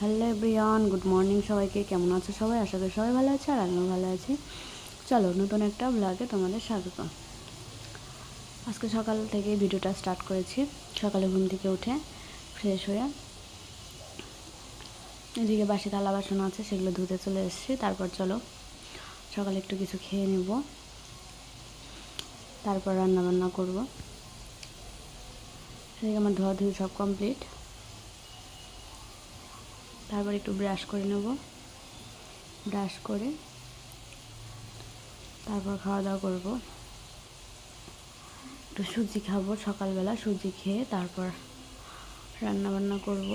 Hello everyone, good morning সবাইকে। কেমন আছো সবাই? আশা করি সবাই ভালো আছে আর আমিও ভালো আছি। চলো, নতুন একটা ব্লগে তোমাদের স্বাগত। আজকে সকাল থেকে ভিডিওটা স্টার্ট করেছি। সকালে ঘুম থেকে উঠে ফ্রেশ হয়ে এদিকে বাসি থালা বাসন আছে, সেগুলো ধুতে চলে এসেছি। তারপর চলো, সকালে একটু কিছু খেয়ে নেব। তারপর রান্না বান্না করব। সেদিকে আমার ধোয়া ধুয়ে সব কমপ্লিট তারপর একটু ব্রাশ করে নেব। ব্রাশ করে তারপর খাওয়া দাওয়া করব। একটু সুজি খাব, সকালবেলা সুজি খেয়ে তারপর রান্না বান্না করব।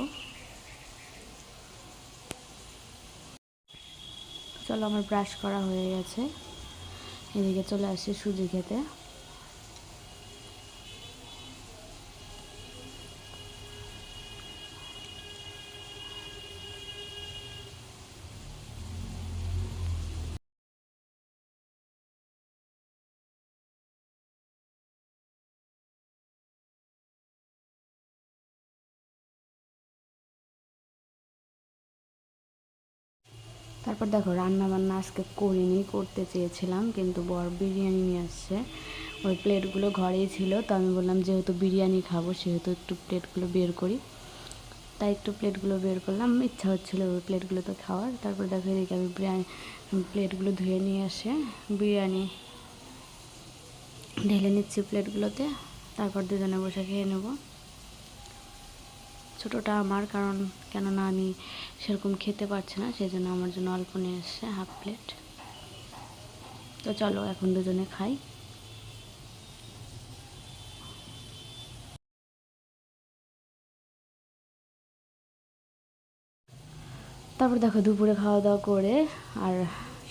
চলো আমার ব্রাশ করা হয়ে গেছে। এদিকে চলে আসছি সুজি খেতে। তারপর দেখো রান্না বান্না আজকে করিনি, করতে চেয়েছিলাম, কিন্তু বর বিরিয়ানি নিয়ে আসছে। ওই প্লেটগুলো ঘরেই ছিল, তো আমি বললাম যেহেতু বিরিয়ানি খাব, সেহেতু একটু প্লেটগুলো বের করি। তাই একটু প্লেটগুলো বের করলাম, ইচ্ছা হচ্ছিল ওই প্লেটগুলো তো খাওয়ার। তারপর দেখো, এদিকে আমি বিরিয়ানি, প্লেটগুলো ধুয়ে নিয়ে আসে বিরিয়ানি ঢেলে নিচ্ছি প্লেটগুলোতে। তারপর দুজনে বসে খেয়ে নেব। ছোটোটা আমার, কারণ কেননা আমি সেরকম খেতে পারছি না সেই জন্য আমার জন্য অল্প নিয়ে এসছে, হাফ প্লেট। তো চলো, এখন দুজনে খাই। তারপর দেখো, দুপুরে খাওয়া দাওয়া করে আর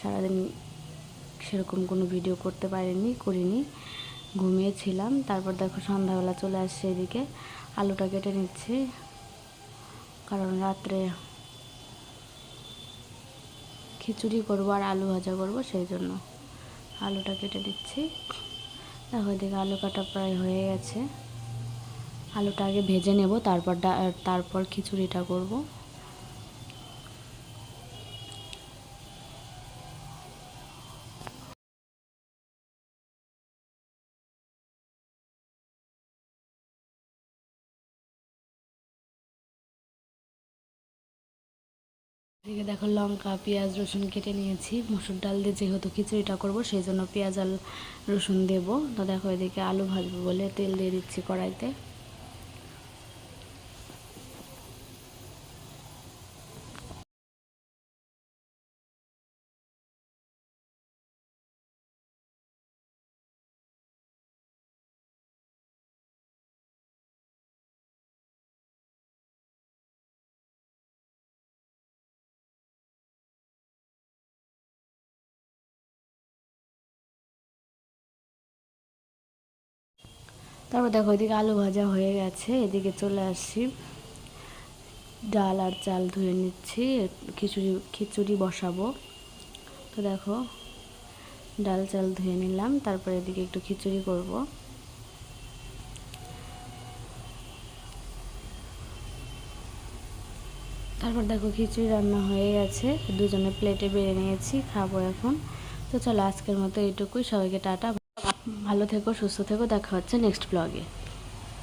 সারাদিন সেরকম কোনো ভিডিও করতে পারিনি, করিনি, ঘুমিয়েছিলাম। তারপর দেখো, সন্ধ্যাবেলা চলে আসছে এদিকে, আলুটা কেটে নিচ্ছি। কারণ রাত্রে খিচুড়ি করব আর আলু ভাজা করব, সেই জন্য আলুটা কেটে দিচ্ছি। দেখো এদিকে আলু কাটা প্রায় হয়ে গেছে। আলুটা আগে ভেজে নেব, তারপর তারপর খিচুড়িটা করব। এদিকে দেখো লঙ্কা, পেঁয়াজ, রসুন কেটে নিয়েছি। মসুর ডাল দিয়ে যেহেতু খিচুড়িটা করব, সেই জন্য পেঁয়াজ আর রসুন দেবো। তো দেখো এদিকে আলু ভাজবো বলে তেল দিয়ে দিচ্ছি কড়াইতে। তারপর দেখো ওইদিকে আলু ভাজা হয়ে গেছে, এদিকে চলে আসছি। ডাল আর চাল ধুয়ে নিচ্ছি, খিচুড়ি খিচুড়ি বসাবো। তো দেখো, ডাল চাল ধুয়ে নিলাম, তারপর এদিকে একটু খিচুড়ি করব। তারপর দেখো খিচুড়ি রান্না হয়ে গেছে, দুজনে প্লেটে বেড়ে নিয়েছি, খাব এখন। তো চলো আজকের মতো এইটুকুই, সবাইকে টাটা ভালো থেকো সুস্থ থেকো দেখা হচ্ছে নেক্সট ব্লগে